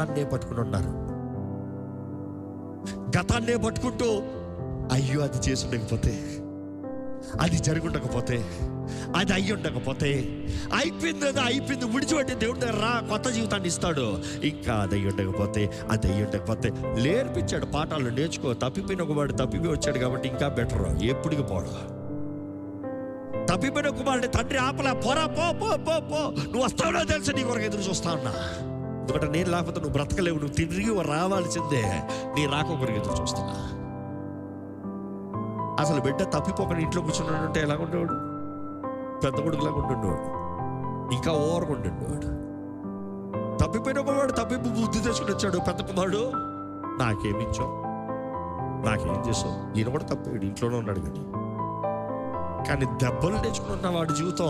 గతాన్నే పట్టుకుని ఉన్నారు. గతాన్నే పట్టుకుంటూ అయ్యో అది చేసి ఉండకపోతే అది జరుగుండకపోతే అది అయ్యి ఉండకపోతే అయిపోయింది అది అయిపోయింది విడిచిపెట్టి దేవుడి దగ్గర రా కొత్త జీవితాన్ని ఇస్తాడు. ఇంకా అది అయ్యి ఉండకపోతే అది అయ్యి ఉండకపోతే నేర్పించాడు పాఠాలు నేర్చుకో తప్పిపోయిన ఒకవాడు తప్పిపోయి వచ్చాడు కాబట్టి ఇంకా బెటర్ ఎప్పటికి పోడు. తప్పిపోయిన కుమారుడు తండ్రి ఆపలే పోరా పో పో పో పో నువ్వు వస్తావునో తెలుసు నీ కొరకు ఎదురు చూస్తా ఉన్నా. ఎందుకంటే నేను లేకపోతే నువ్వు బ్రతకలేవు నువ్వు తిరిగి రావాల్సిందే. నీ రాక కొరకు చూస్తున్నా. అసలు బిడ్డ తప్పిపోకుండా ఇంట్లో కూర్చున్నాడు అంటే ఎలా ఉండేవాడు? పెద్ద కొడుకులాగా ఉంటుండేవాడు ఇంకా ఓవర్గా ఉంటుండేవాడు తప్పిపోయిన వాడు తప్పిపు బుద్ధి తెచ్చుకుని వచ్చాడు. పెద్ద కుమారుడు నాకేమిచ్చావు నాకేం చేసావు? ఈయన కూడా తప్పాడు ఇంట్లోనే ఉన్నాడు కానీ. కానీ దెబ్బలు తెచ్చుకున్న వాడి జీవితం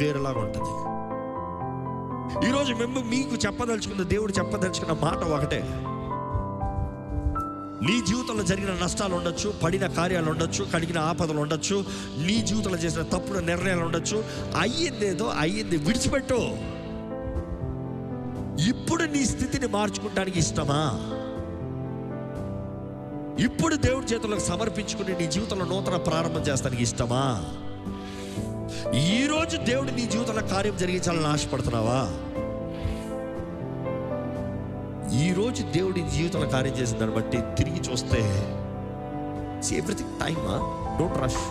వేరేలాగా ఉంటుంది. ఈరోజు మేము మీకు చెప్పదలుచుకున్న దేవుడు చెప్పదలుచుకున్న మాట ఒకటే. నీ జీవితంలో జరిగిన నష్టాలు ఉండొచ్చు పడిన కార్యాలు ఉండొచ్చు కడిగిన ఆపదలు ఉండొచ్చు నీ జీవితంలో చేసిన తప్పుడు నిర్ణయాలు ఉండొచ్చు అయ్యిందేదో అయ్యింది విడిచిపెట్టు. ఇప్పుడు నీ స్థితిని మార్చుకుంటానికి ఇష్టమా? ఇప్పుడు దేవుడి చేతులకు సమర్పించుకుని నీ జీవితంలో నూతన ప్రారంభం చేస్తానికి ఇష్టమా? ఈరోజు దేవుడు నీ జీవితంలో కార్యం జరిగించాలని ఆశపడుతున్నావా? ఈ రోజు దేవుడి జీవితంలో కార్యం చేసిన దాన్ని బట్టి తిరిగి చూస్తే ఎవ్రీథింగ్ టైమా డోంట్ రష్